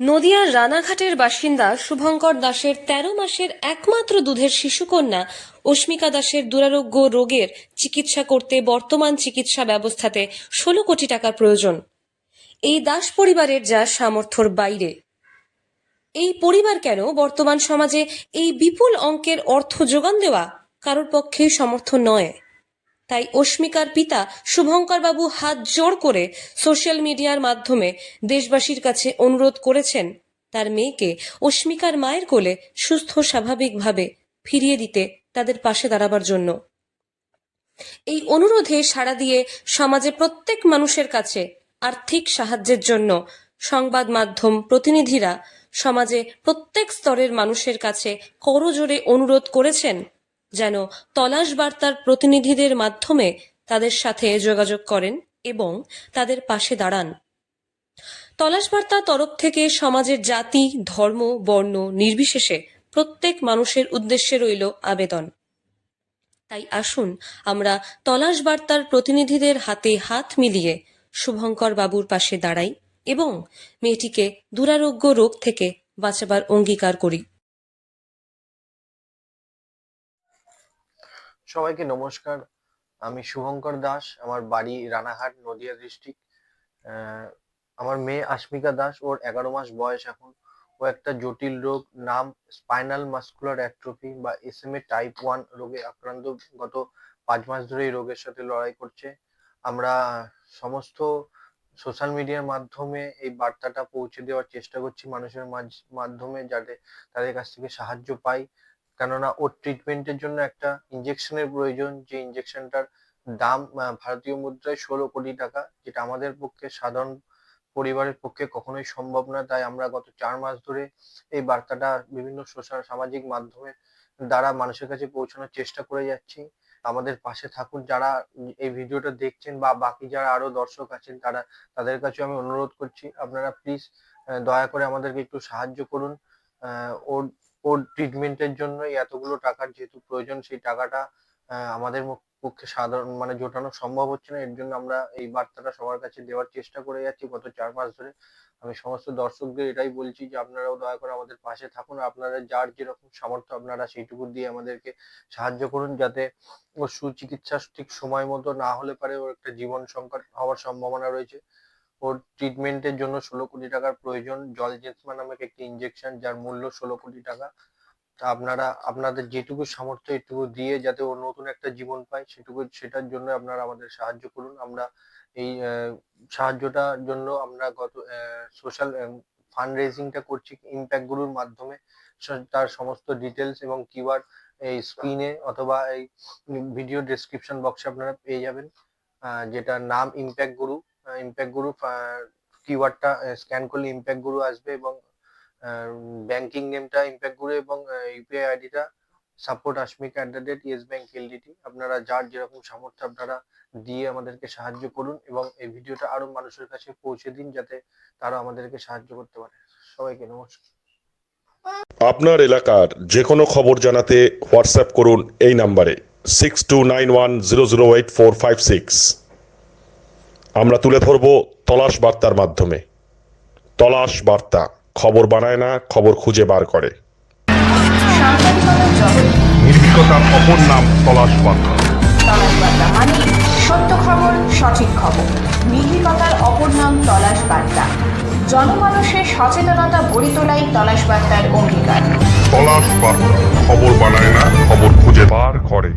নদিয়ার রানাঘাটের বাসিন্দা শুভঙ্কর দাসের তেরো মাসের একমাত্র দুধের শিশুকন্যা অস্মিকা দাসের দুরারোগ্য রোগের চিকিৎসা করতে বর্তমান চিকিৎসা ব্যবস্থাতে ষোলো কোটি টাকার প্রয়োজন। এই দাস পরিবারের যা সামর্থ্যর বাইরে। এই পরিবার কেন বর্তমান সমাজে এই বিপুল অঙ্কের অর্থ যোগান দেওয়া কারোর পক্ষেই সমর্থ নয়? তাই অস্মিকার পিতা শুভঙ্কর বাবু হাত জোড় করে সোশ্যাল মিডিয়ার মাধ্যমে দেশবাসীর কাছে অনুরোধ করেছেন তার মেয়েকে অস্মিকার মায়ের কোলে সুস্থ স্বাভাবিকভাবে ফিরিয়ে দিতে তাদের পাশে দাঁড়াবার জন্য। এই অনুরোধে সাড়া দিয়ে সমাজে প্রত্যেক মানুষের কাছে আর্থিক সাহায্যের জন্য সংবাদ মাধ্যম প্রতিনিধিরা সমাজে প্রত্যেক স্তরের মানুষের কাছে করজোরে অনুরোধ করেছেন যেন তলাশ বার্তার প্রতিনিধিদের মাধ্যমে তাদের সাথে যোগাযোগ করেন এবং তাদের পাশে দাঁড়ান। তলাশ বার্তার তরফ থেকে সমাজের জাতি, ধর্ম, বর্ণ নির্বিশেষে প্রত্যেক মানুষের উদ্দেশ্যে রইল আবেদন। তাই আসুন আমরা তলাশ বার্তার প্রতিনিধিদের হাতে হাত মিলিয়ে শুভঙ্কর বাবুর পাশে দাঁড়াই এবং মেয়েটিকে দুরারোগ্য রোগ থেকে বাঁচাবার অঙ্গীকার করি। সবাইকে নমস্কার। আমি শুভঙ্কর দাস, আমার বাড়ি রানাঘাট, নদিয়া ডিস্ট্রিক্ট আমার মেয়ে আস্মিকা দাস, ওর এগারো মাস বয়স এখন। ও একটা জটিল রোগ, নাম স্পাইনাল মাস্কুলার অ্যাট্রোফি বা S M A type one রোগে আক্রান্ত। গত পাঁচ মাস ধরে এই রোগের সাথে লড়াই করছে। আমরা সমস্ত সোশ্যাল মিডিয়ার মাধ্যমে এই বার্তাটা পৌঁছে দেওয়ার চেষ্টা করছি মানুষের মাধ্যমে যাতে তাদের কাছ থেকে সাহায্য পাই। কেননা ওর ট্রিটমেন্টের জন্য একটা ইনজেকশনের প্রয়োজন, যে ইনজেকশনটার দাম ভারতীয় মুদ্রায় ষোলো কোটি টাকা, যেটা আমাদের পক্ষে সাধারণ পরিবারের পক্ষে কখনোই সম্ভব না। তাই আমরা গত চার মাস ধরে এই বার্তাটা বিভিন্ন সোশ্যাল সামাজিক মাধ্যমে দ্বারা মানুষের কাছে পৌঁছানোর চেষ্টা করে যাচ্ছি। আমাদের পাশে থাকুন যারা এই ভিডিওটা দেখছেন বা বাকি যারা আরও দর্শক আছেন, তারা তাদের কাছে আমি অনুরোধ করছি, আপনারা প্লিজ দয়া করে আমাদেরকে একটু সাহায্য করুন। ওর ওর ট্রিটমেন্টের জন্য এতগুলো টাকার যেহেতু প্রয়োজন, সেই টাকাটা আমাদের পক্ষে সাধারণ মানে জোটানো সম্ভব হচ্ছে না। এর জন্য আমরা এই বার্তাটা সবার কাছে দেওয়ার চেষ্টা করে যাচ্ছি গত চার মাস ধরে। আমি সমস্ত দর্শকদের এটাই বলছি যে, আপনারাও দয়া করে আমাদের পাশে থাকুন। আপনারা যার যেরকম সামর্থ্য, আপনারা সেইটুকু দিয়ে আমাদেরকে সাহায্য করুন যাতে ওর সুচিকিৎসা ঠিক সময় মতো না হলে পারে ওর একটা জীবন সংকট হওয়ার সম্ভাবনা রয়েছে। ওর ট্রিটমেন্টের জন্য ষোলো কোটি টাকার প্রয়োজন। জল জেসমা নামক একটি ইনজেকশন যার মূল্য ষোলো কোটি টাকা। তা আপনারা, আপনাদের যেটুকু সামর্থ্য, এটুকু দিয়ে যাতে ও নতুন একটা জীবন পায়, সেটুকু, সেটার জন্য আপনারা আমাদের সাহায্য করুন। আমরা এই সাহায্যটার জন্য আমরা গত সোশ্যাল ফান্ড রেজিংটা করছি ইম্প্যাক্ট গুরুর মাধ্যমে। তার সমস্ত ডিটেলস এবং কিওয়ার্ড এই স্ক্রিনে অথবা এই ভিডিও ডেসক্রিপশন বক্সে আপনারা পেয়ে যাবেন। যেটার নাম ইম্প্যাক্ট গুরু ইম্প্যাক্ট গুরু কিওয়ার্ডটা স্ক্যান করলে ইম্প্যাক্ট গুরু আসবে এবং ব্যাংকিং নেমটা ইম্প্যাক্ট গুরু এবং ইউপিআই আইডিটা support আশমিকা at the rate Yes Bank LDT আপনারা যার যেরকম সামর্থ্য আপনারা দিয়ে আমাদেরকে সাহায্য করুন এবং এই ভিডিওটা আরও মানুষের কাছে পৌঁছে দিন যাতে তারা আমাদেরকে সাহায্য করতে পারে। সবাইকে নমস্কার। আপনার এলাকার যে কোনো খবর জানাতে হোয়াটসঅ্যাপ করুন এই নাম্বারে six two nine one zero zero eight four five six আমরা তুলে ধরব তলাশ বার্তার মাধ্যমে। তলাশ বার্তা খবর বানায় না খবর খুঁজে বার করে। নির্ভীকতার অপর নাম তলাশ বার্তা। তলাশ বার্তা মানে সত্য খবর সঠিক খবর। নির্ভীকতার অপর নাম তলাশ বার্তা। জনমানুষের সচেতনতা গড়ে তোলাই তলাশ বার্তার অঙ্গীকার। তলাশ বার্তা খবর বানায় না খবর খুঁজে বার করে।